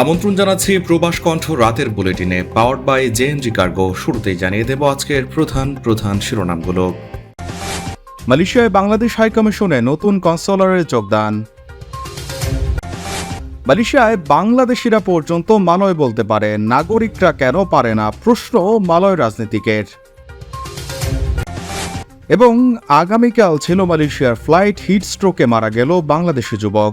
আমন্ত্রণ জানাচ্ছি প্রবাস কণ্ঠ রাতের বুলেটিনে পাওয়ার বাই জেএনজি কার্গো শুরুতেই জানিয়ে দেব আজকের প্রধান প্রধান শিরোনামগুলো। মালয়েশিয়ায় বাংলাদেশ হাইকমিশনে নতুন কনসুলারের যোগদান। মালয়েশিয়ায় বাংলাদেশিরা পর্যন্ত মালয় বলতে পারে, নাগরিকরা কেন পারে না? প্রশ্ন মালয় রাজনীতিকের। এবং আগামীকাল ছিল মালয়েশিয়ার ফ্লাইট হিট স্ট্রোকে মারা গেল বাংলাদেশি যুবক।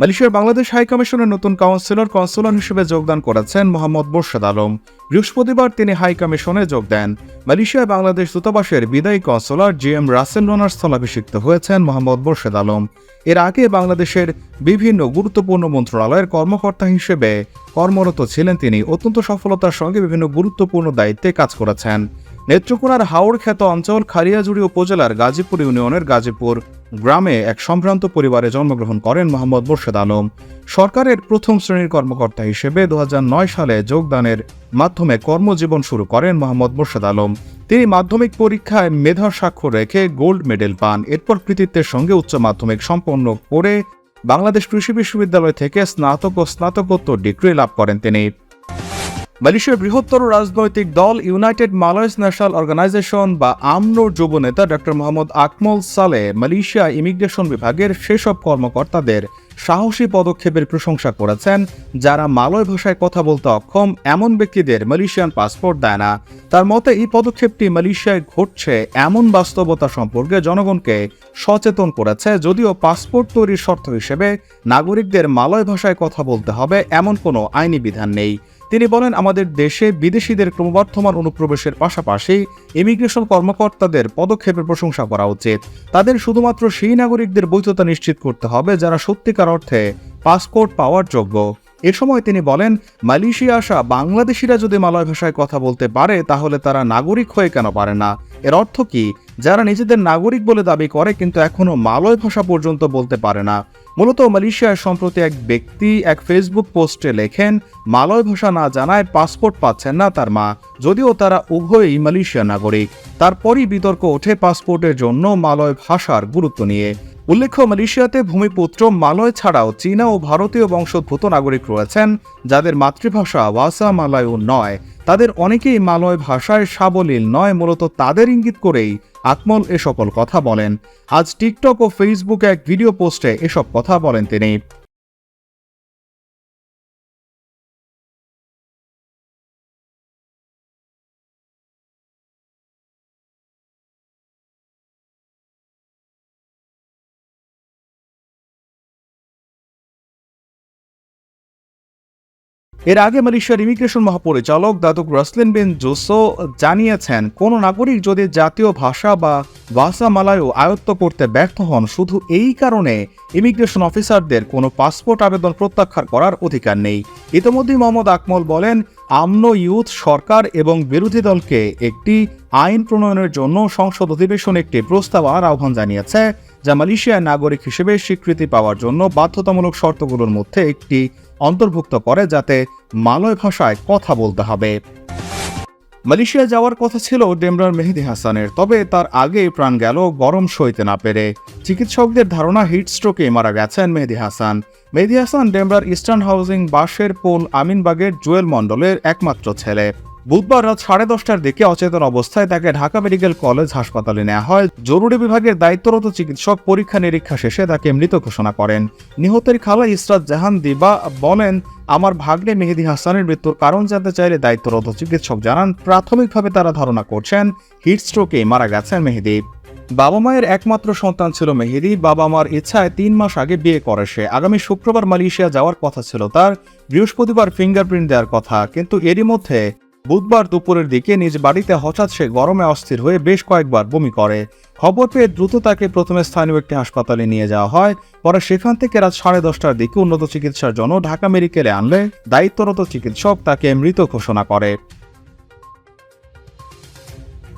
মালয়েশিয়ার বাংলাদেশ হাই কমিশনের নতুন কাউন্সিলর কনসুলার হিসেবে যোগদান করেছেন মোহাম্মদ মোর্শেদ আলম। বৃহস্পতিবার তিনি হাই কমিশনে যোগ দেন। মালয়েশিয়ায় বাংলাদেশ দূতাবাসের বিদায়ী কনসুলার জি এম রাসেল রনার স্থলাভিষিক্ত হয়েছেন মোহাম্মদ মোর্শেদ আলম। এর আগে বাংলাদেশের বিভিন্ন গুরুত্বপূর্ণ মন্ত্রণালয়ের কর্মকর্তা হিসেবে কর্মরত ছিলেন তিনি। অত্যন্ত সফলতার সঙ্গে বিভিন্ন গুরুত্বপূর্ণ দায়িত্বে কাজ করেছেন। নেত্রকোনার হাওড় খ্যাত অঞ্চল খারিয়াজুড়ি উপজেলার গাজীপুর ইউনিয়নের গাজীপুর গ্রামে এক সম্ভ্রান্ত পরিবারে জন্মগ্রহণ করেন মোহাম্মদ মোর্শেদ আলম। সরকারের প্রথম শ্রেণির কর্মকর্তা হিসেবে দু হাজার নয় সালে যোগদানের মাধ্যমে কর্মজীবন শুরু করেন মোহাম্মদ মোর্শেদ আলম। তিনি মাধ্যমিক পরীক্ষায় মেধার স্বাক্ষর রেখে গোল্ড মেডেল পান। এরপর কৃতিত্বের সঙ্গে উচ্চ মাধ্যমিক সম্পন্ন করে বাংলাদেশ কৃষি বিশ্ববিদ্যালয় থেকে স্নাতক ও স্নাতকোত্তর ডিগ্রি লাভ করেন তিনি। মালয়েশিয়ার বৃহত্তর রাজনৈতিক দল ইউনাইটেড মালয়েস ন্যাশনাল অর্গানাইজেশন বা আমনোর যুব নেতা ডক্টর মোহাম্মদ আকমল সালে মালয়েশিয়া ইমিগ্রেশন বিভাগের সেসব কর্মকর্তাদের সাহসী পদক্ষেপের প্রশংসা করেছেন, যারা মালয় ভাষায় কথা বলতে অক্ষম এমন ব্যক্তিদের মালয়েশিয়ান পাসপোর্ট দেয় না। তার মতে, এই পদক্ষেপটি মালয়েশিয়ায় ঘটছে এমন বাস্তবতা সম্পর্কে জনগণকে সচেতন করেছে যদিও পাসপোর্ট তৈরির শর্ত হিসেবে নাগরিকদের মালয় ভাষায় কথা বলতে হবে এমন কোনো আইনি বিধান নেই। তিনি বলেন, আমাদের দেশে বিদেশিদের ক্রমবর্ধমান অনুপ্রবেশের পাশাপাশি ইমিগ্রেশন কর্মকর্তাদের পদক্ষেপের প্রশংসা করা উচিত। তাদের শুধুমাত্র সেই নাগরিকদের বৈধতা নিশ্চিত করতে হবে যারা সত্যিকার অর্থে পাসপোর্ট পাওয়ার যোগ্য। এ সময় তিনি বলেন, মালয়েশিয়া আসা বাংলাদেশিরা যদি মালয় ভাষায় কথা বলতে পারে, তাহলে তারা নাগরিক হয়ে কেন পারে না? এর অর্থ কি? যারা নিজেদের নাগরিক বলে দাবি করে কিন্তু এখনও মালয় ভাষা পর্যন্ত বলতে পারে না। মূলত মালয়েশিয়ায় সম্প্রতি এক ব্যক্তি এক ফেসবুক পোস্টে লেখেন, মালয় ভাষা না জানায় পাসপোর্ট পাচ্ছেন না তার মা। যদিও তারা উভয়ই মালয়েশিয়া নাগরিক। তারপরই বিতর্ক ওঠে পাসপোর্টের জন্য মালয় ভাষার গুরুত্ব নিয়ে। উল্লেখ্য, মালয়েশিয়াতে ভূমিপুত্র মালয় ছাড়াও চীনা ও ভারতীয় বংশোদ্ভূত নাগরিক রয়েছেন, যাদের মাতৃভাষা ওয়াসা মালায়ু নয়। তাদের অনেকেই মালয় ভাষায় সাবলীল নয়, মূলত তাদের ইঙ্গিত করেই আকমল এ সকল কথা বলেন। আজ টিকটক ও ফেসবুকে এক ভিডিও পোস্টে এসব কথা বলেন তিনি। এর আগে মালয়েশিয়ার ইমিগ্রেশন মহাপরিচালক দাদুক রসলিন বিন জোসো জানিয়েছেন, কোন নাগরিক যদি জাতীয় ভাষা বা ভাষা মালায়ও আয়ত্ত করতে ব্যর্থ হন, শুধু এই কারণে ইমিগ্রেশন অফিসারদের কোনো পাসপোর্ট আবেদন প্রত্যাখ্যান করার অধিকার নেই। ইতিমধ্যে মোহাম্মদ আকমল বলেন, আমনো ইউথ সরকার এবং বিরোধী দলকে একটি আইন প্রণয়নের জন্য সংসদ অধিবেশন একটি প্রস্তাব আর আহ্বান জানিয়েছে, যা মালয়েশিয়ার নাগরিক হিসেবে স্বীকৃতি পাওয়ার জন্য বাধ্যতামূলক শর্তগুলোর মধ্যে একটি অন্তর্ভুক্ত করে যাতে মালয় ভাষায় কথা বলতে হবে। মালয়েশিয়া যাওয়ার কথা ছিল ডেমরার মেহেদি হাসানের, তবে তার আগে প্রাণ গেল গরম সইতে না পেরে। চিকিৎসকদের ধারণা, হিট স্ট্রোকে মারা গেছেন মেহেদি হাসান। মেহেদি হাসান ডেমরার ইস্টার্ন হাউজিং বাসের পোল আমিনবাগের জুয়েল মণ্ডলের একমাত্র ছেলে। বুধবার রাত সাড়ে দশটার দিকে অচেতন অবস্থায় তাকে ঢাকা মেডিকেল কলেজ হাসপাতালে নেওয়া হয়। জরুরি বিভাগের দায়িত্বরত চিকিৎসক পরীক্ষা নিরীক্ষা শেষে তাকে মৃত ঘোষণা করেন। নিহতের খালা ইসরাত জাহান দিবা বলেন, আমার ভাগ্নে মেহেদি হাসানের মৃত্যুর কারণ জানতে চাইলে দায়িত্বরত চিকিৎসক জানান, প্রাথমিকভাবে তারা ধারণা করছেন, হিট স্ট্রোকে মারা গেছেন মেহেদি। বাবা মায়ের একমাত্র সন্তান ছিল মেহেদি, বাবা মার ইচ্ছায় তিন মাস আগে বিয়ে করে সে। আগামী শুক্রবার মালয়েশিয়া যাওয়ার কথা ছিল তার, বৃহস্পতিবার ফিঙ্গারপ্রিন্ট দেওয়ার কথা, কিন্তু এরই মধ্যে বুধবার দুপুরের দিকে নিজ বাড়িতে হঠাৎ সে গরমে অস্থির হয়ে বেশ কয়েকবার বমি করে। খবর পেয়ে দ্রুত তাকে প্রথমে স্থানীয় একটি হাসপাতালে নিয়ে যাওয়া হয়। পরে সেখান থেকে রাত সাড়ে দশটার দিকে উন্নত চিকিৎসার জন্য ঢাকা মেডিকেলে আনলে দায়িত্বরত চিকিৎসক তাকে মৃত ঘোষণা করে।